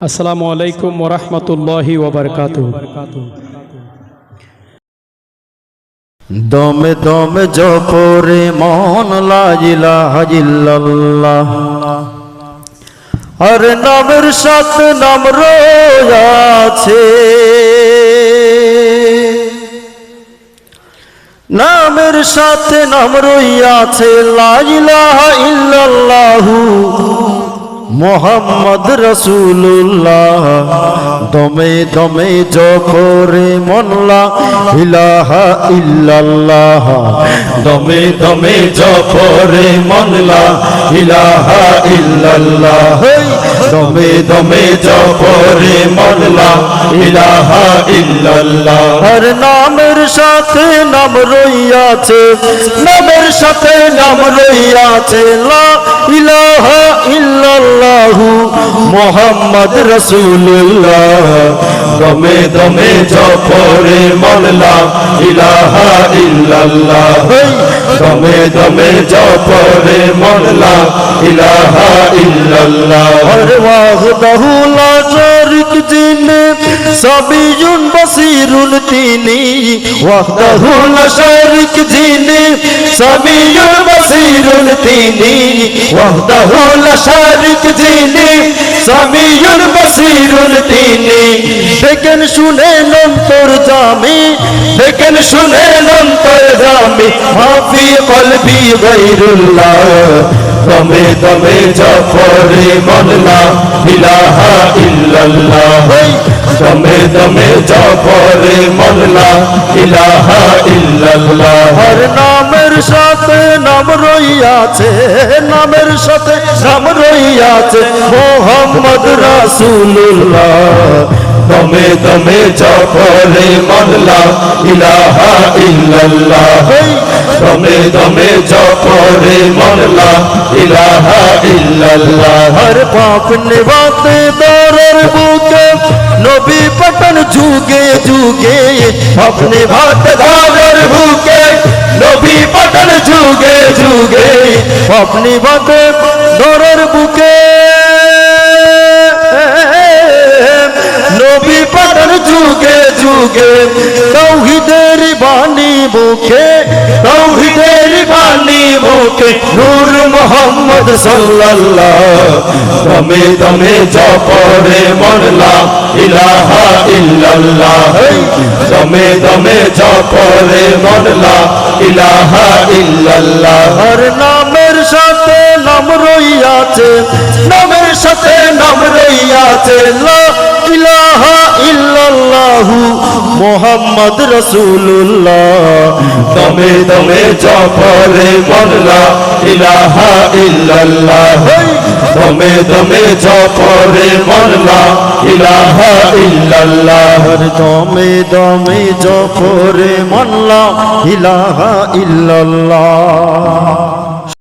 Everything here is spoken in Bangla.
আসসালামু আলাইকুম ওরহমতুল্লাহি ওবরকাত দমে দমে জপরে মন লাজিলা হাজিল্লাল্লাহ আর নামের সাথে নাম আছে নামের সাথে নাম রইয়াছে লাইলাহা ইল্লাল্লাহু। মোহাম্মদ রসুল্লাহ দমে দমে জপরে মনলা ইলাহা ইল্লাল্লাহ। দমে দমে জপরে মনলা ইলাহা ইল্লাল্লাহ। দমে দমে জপরে মনলা ইলাহা ইল্লাল্লাহ। হর নামের সাথে নাম রইয়াছে, নামের সাথে নাম রইয়াছে, লা ইলাহা মোহাম্মদ রাসূলুল্লাহ। দমে দমে জপরে মনলা ইলাহা ইল্লাল্লাহ। দমে দমে জপরে মনলা ইলাহা ইল্লাল্লাহ। হর ওয়াহদাহু লা শারিক জিনে, সাবিয়ুন বসিরুন তিনি। ওয়াহদাহু লা শারিক জিনে, সাবিয়ুন বসিরুন তিনি। ওয়াহদাহু লা শারিক জিনে সামিয়ুন বসিরুন তিনি। দেখেন শুনেন অন্তর জামি। দেখেন শুনেন অন্তর জামি। হাফি কলবি গৈরুল্লাহ। দমে দমে জফরে মনলা ইলাহা ইল্লাল্লাহ। দমে দমে জফরে মনলা ইলাহা ইল্লাল্লাহ। হর নামের সাথে নাম রইয়াছে, নামের সাথে নাম রইয়াছে। মোহাম্মদ রাসূলুল্লাহ, দমে দমে জফরে মনলা ইলাহা ইল্লাল্লাহ। দমে দমে জফরে মনলা ইলাহা ইল্লাল্লাহ। হর পাপ নিবাতে দরের বুকে, নবী পটন যুগে যুগে আপনি ভাত ধারের আপনি ভাত দরের বুকে। নবী পটন যুগে যুগে তৌহিদের বাণী মুখে, তৌহিদের বাণী মুখে নূর মোহাম্মদ সাল্লাল্লাহ। দমে দমে জপরে মরলা, ইলাহা ইল্লাল্লাহ। দমে দমে জপরে মরলা, ইলাহা ইল্লাল্লাহ। হর নামের সাথে নাম রইয়াছে নামের সাথে নাম রইয়াছে লা ইলাহা ইল্লাল্লাহু মোহাম্মদ রাসূলুল্লাহ। দমে দমে জপরে মরলা ইলাহা ইল্লাল্লাহ। দমে দমে জপরে মরলা ইলাহা ইল্লাল্লাহ। দমে দমে জপরে মরলা ইলাহা ইল্লাল্লাহ।